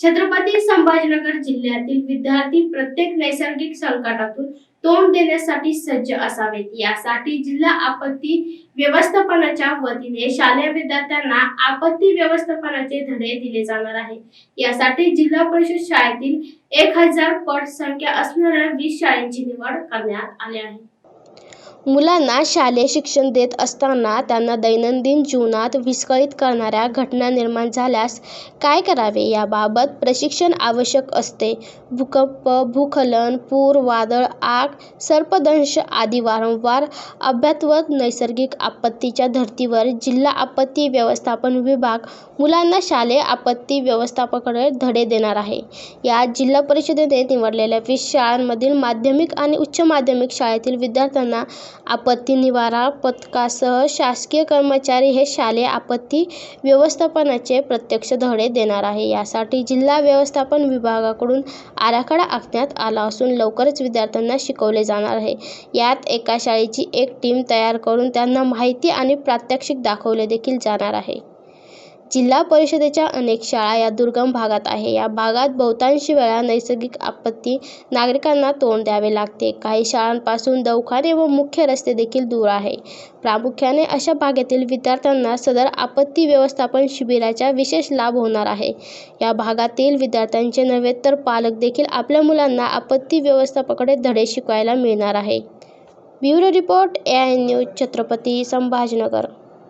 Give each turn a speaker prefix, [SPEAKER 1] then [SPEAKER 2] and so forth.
[SPEAKER 1] छत्रपती संभाजीनगर जिल्ह्यातील विद्यार्थी प्रत्येक नैसर्गिक संकटातून तोंड देण्यासाठी सज्ज असावेत. यासाठी जिल्हा आपत्ती व्यवस्थापनाच्या वतीने शालेय विद्यार्थ्यांना आपत्ती व्यवस्थापनाचे धडे दिले जाणार आहे. यासाठी जिल्हा परिषद शाळेतील एक हजार पट संख्या असणाऱ्या वीस शाळेची निवड करण्यात आली आहे.
[SPEAKER 2] मुलांना शालेय शिक्षण देत असताना त्यांना दैनंदिन जीवनात विस्कळीत करणाऱ्या घटना निर्माण झाल्यास काय करावे याबाबत प्रशिक्षण आवश्यक असते. भूकंप भूस्खलन पूर वादळ आग सर्पदंश आदी वारंवार अभ्यात्वत नैसर्गिक आपत्तीच्या धर्तीवर जिल्हा आपत्ती व्यवस्थापन विभाग मुलांना शालेय आपत्ती व्यवस्थापनाकडे धडे देणार आहे. यात जिल्हा परिषदेने निवडलेल्या वीस शाळांमधील माध्यमिक आणि उच्च माध्यमिक शाळेतील विद्यार्थ्यांना आपत्ती निवारा पथकासह शासकीय कर्मचारी हे शालेय आपत्ती व्यवस्थापनाचे प्रत्यक्ष धडे देणार आहे. यासाठी जिल्हा व्यवस्थापन विभागाकडून आराखडा आखण्यात आला असून लवकरच विद्यार्थ्यांना शिकवले जाणार आहे. यात एका शाळेची एक टीम तयार करून त्यांना माहिती आणि प्रात्यक्षिक दाखवले देखील जाणार आहे. जिल्हा परिषदेच्या अनेक शाळा या दुर्गम भागात आहे. या भागात बहुतांशी वेळा नैसर्गिक आपत्ती नागरिकांना तोंड द्यावे लागते. काही शाळांपासून दवाखाने व मुख्य रस्ते देखील दूर आहे. प्रामुख्याने अशा भागातील विद्यार्थ्यांना सदर आपत्ती व्यवस्थापन शिबिराचा विशेष लाभ होणार आहे. या भागातील विद्यार्थ्यांचे नव्हे तर पालक देखील आपल्या मुलांना आपत्ती व्यवस्थापकडे धडे शिकवायला मिळणार आहे. Bureau report A I news Chhatrapati Sambhajinagar.